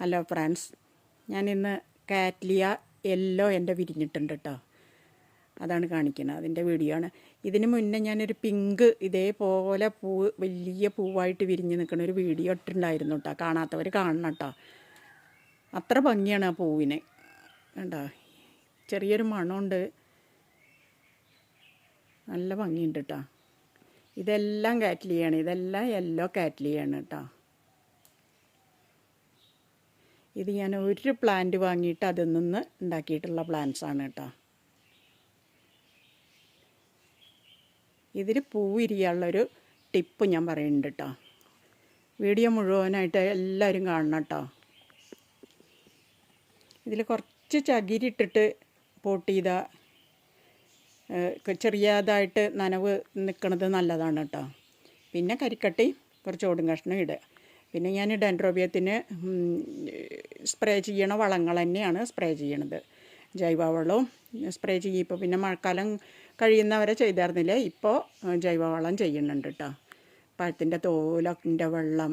Hello friends. ഞാൻ ഇന്ന് cattleya yellow എന്റെ വിരിഞ്ഞിട്ടുണ്ട് കേട്ടോ അതാണ് കാണിക്കുന്നത്. അതിന്റെ വീഡിയോ ആണ്. ഇതിന് മുന്നേ ഞാനൊരു പിങ്ക് ഇതേപോലെ പൂവ് വലിയ പൂവായിട്ട് വിരിഞ്ഞ് നിൽക്കുന്ന ഒരു വീഡിയോ ഇട്ടിട്ടുണ്ടായിരുന്നു കേട്ടോ കാണാത്തവർ കാണണം കേട്ടോ അത്ര ഭംഗിയാണ് ആ പൂവിന്. കണ്ടോ? ചെറിയൊരു മണമുണ്ട്. നല്ല ഭംഗിയുണ്ട് കേട്ടോ ഇതെല്ലാം കാറ്റ്ലിയാണ്. ഇതെല്ലാം യെല്ലോ കാറ്റ്ലിയാണ് കേട്ടോ ഇത് ഞാൻ ഒരു പ്ലാന്റ് വാങ്ങിയിട്ട് അതിൽ നിന്ന് ഉണ്ടാക്കിയിട്ടുള്ള പ്ലാന്റ്സ് ആണ് കേട്ടോ. ഇതിൽ പൂവിരിയാനുള്ളൊരു ടിപ്പ് ഞാൻ പറയുന്നുണ്ട് കേട്ടോ. വീഡിയോ മുഴുവനായിട്ട് എല്ലാവരും കാണണം കേട്ടോ. ഇതിൽ കുറച്ച് ചകിരി ഇട്ടിട്ട് പോട്ട് ചെയ്ത ചെറിയതായിട്ട് നനവ് നിൽക്കുന്നത് നല്ലതാണ് കേട്ടോ. പിന്നെ കരിക്കട്ടി കുറച്ച് ഓടും കഷ്ണം ഇടുക. പിന്നെ ഞാൻ ഡെൻഡ്രോബിയത്തിന് സ്പ്രേ ചെയ്യണ വളങ്ങൾ തന്നെയാണ് സ്പ്രേ ചെയ്യണത്. ജൈവവളവും സ്പ്രേ ചെയ്യും ഇപ്പോൾ പിന്നെ മഴക്കാലം കഴിയുന്നവരെ ചെയ്തായിരുന്നില്ല ഇപ്പോൾ ജൈവവളം ചെയ്യുന്നുണ്ട് കേട്ടോ പഴത്തിന്റെ തോലത്തിന്റെ വെള്ളം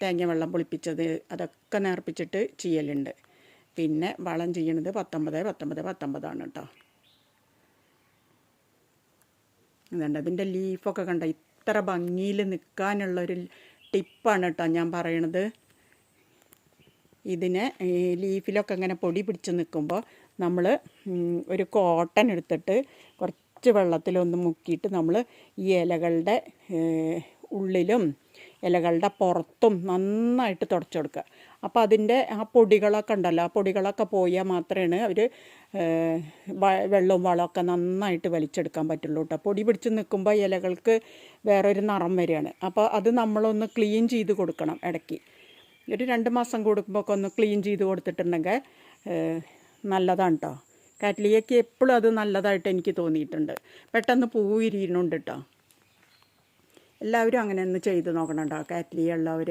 തേങ്ങ വെള്ളം പുളിപ്പിച്ചത് അതൊക്കെ നേർപ്പിച്ചിട്ട് ചെയ്യലുണ്ട്. പിന്നെ വളം ചെയ്യണത് പത്തൊമ്പത് പത്തൊമ്പത് പത്തൊമ്പതാണ് കേട്ടോ അതുകൊണ്ട് അതിന്റെ ലീഫൊക്കെ കണ്ട ഇത്ര ഭംഗിയിൽ നിൽക്കാനുള്ളൊരു ടിപ്പാണ് കേട്ടോ ഞാൻ പറയണത്. ഇതിനെ ലീഫിലൊക്കെ ഇങ്ങനെ പൊടി പിടിച്ച് നിൽക്കുമ്പോൾ നമ്മൾ ഒരു കോട്ടൺ എടുത്തിട്ട് കുറച്ച് വെള്ളത്തിലൊന്ന് മുക്കിയിട്ട് നമ്മൾ ഈ ഇലകളുടെ ഉള്ളിലും ഇലകളുടെ പുറത്തും നന്നായിട്ട് തുടച്ചു കൊടുക്കുക അപ്പോൾ അതിന്റെ ആ പൊടികളൊക്കെ ഉണ്ടല്ലോ ആ പൊടികളൊക്കെ പോയാൽ മാത്രമേ അവർ വെള്ളവും വളമൊക്കെ നന്നായിട്ട് വലിച്ചെടുക്കാൻ പറ്റുള്ളൂ കേട്ടോ പൊടി പിടിച്ച് നിൽക്കുമ്പോൾ ഇലകൾക്ക് വേറൊരു നിറം വരികയാണ്. അപ്പോൾ അത് നമ്മളൊന്ന് ക്ലീൻ ചെയ്ത് കൊടുക്കണം ഇടയ്ക്ക്. ഒരു രണ്ട് മാസം കൊടുക്കുമ്പോൾ ഒക്കെ ഒന്ന് ക്ലീൻ ചെയ്ത് കൊടുത്തിട്ടുണ്ടെങ്കിൽ നല്ലതാണ് കേട്ടോ കാറ്റ്ലിയയ്ക്ക് എപ്പോഴും അത് നല്ലതായിട്ട് എനിക്ക് തോന്നിയിട്ടുണ്ട്. പെട്ടെന്ന് വിരിയുന്നുണ്ട് കേട്ടോ എല്ലാവരും അങ്ങനെ ഒന്ന് ചെയ്ത് നോക്കണം കേട്ടോ കാറ്റ്ലിയ ഉള്ളവർ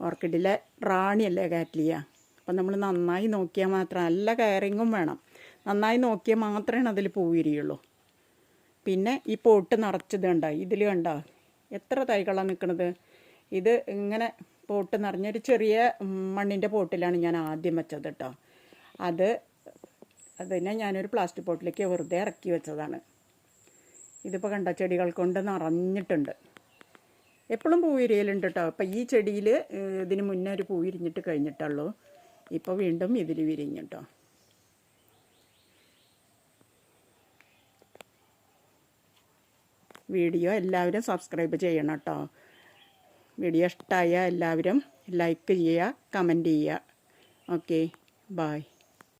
ഓർക്കിഡിലെ റാണിയല്ലേ കാറ്റ്ലിയ? അപ്പം നമ്മൾ നന്നായി നോക്കിയാൽ മാത്രം നല്ല കെയറിങ്ങും വേണം. നന്നായി നോക്കിയാൽ മാത്രമേ അതിൽ പൂവിരിയുള്ളൂ. പിന്നെ ഈ പോട്ട് നിറച്ചത് കണ്ടോ? ഇതിൽ കണ്ടോ? എത്ര തൈകളാണ് നിൽക്കുന്നത് ഇത് ഇങ്ങനെ പോട്ട് നിറഞ്ഞൊരു ചെറിയ മണ്ണിന്റെ പോട്ടിലാണ് ഞാൻ ആദ്യം വെച്ചത് കേട്ടോ അത് അതിനെ ഞാനൊരു പ്ലാസ്റ്റിക് പോട്ടിലേക്ക് വെറുതെ ഇറക്കി വെച്ചതാണ്. ഇതിപ്പോൾ കണ്ട? ചെടികൾ കൊണ്ട് നിറഞ്ഞിട്ടുണ്ട്. എപ്പോഴും പൂവിരിയലുണ്ട് കേട്ടോ അപ്പം ഈ ചെടിയിൽ ഇതിന് മുന്നേ ഒരു പൂവിരിഞ്ഞിട്ട് കഴിഞ്ഞിട്ടുള്ളൂ. ഇപ്പോൾ വീണ്ടും ഇതിൽ വിരിഞ്ഞു കേട്ടോ വീഡിയോ എല്ലാവരും സബ്സ്ക്രൈബ് ചെയ്യണം കേട്ടോ വീഡിയോ ഇഷ്ടമായ എല്ലാവരും ലൈക്ക് ചെയ്യുക കമന്റ് ചെയ്യുക. Okay bye.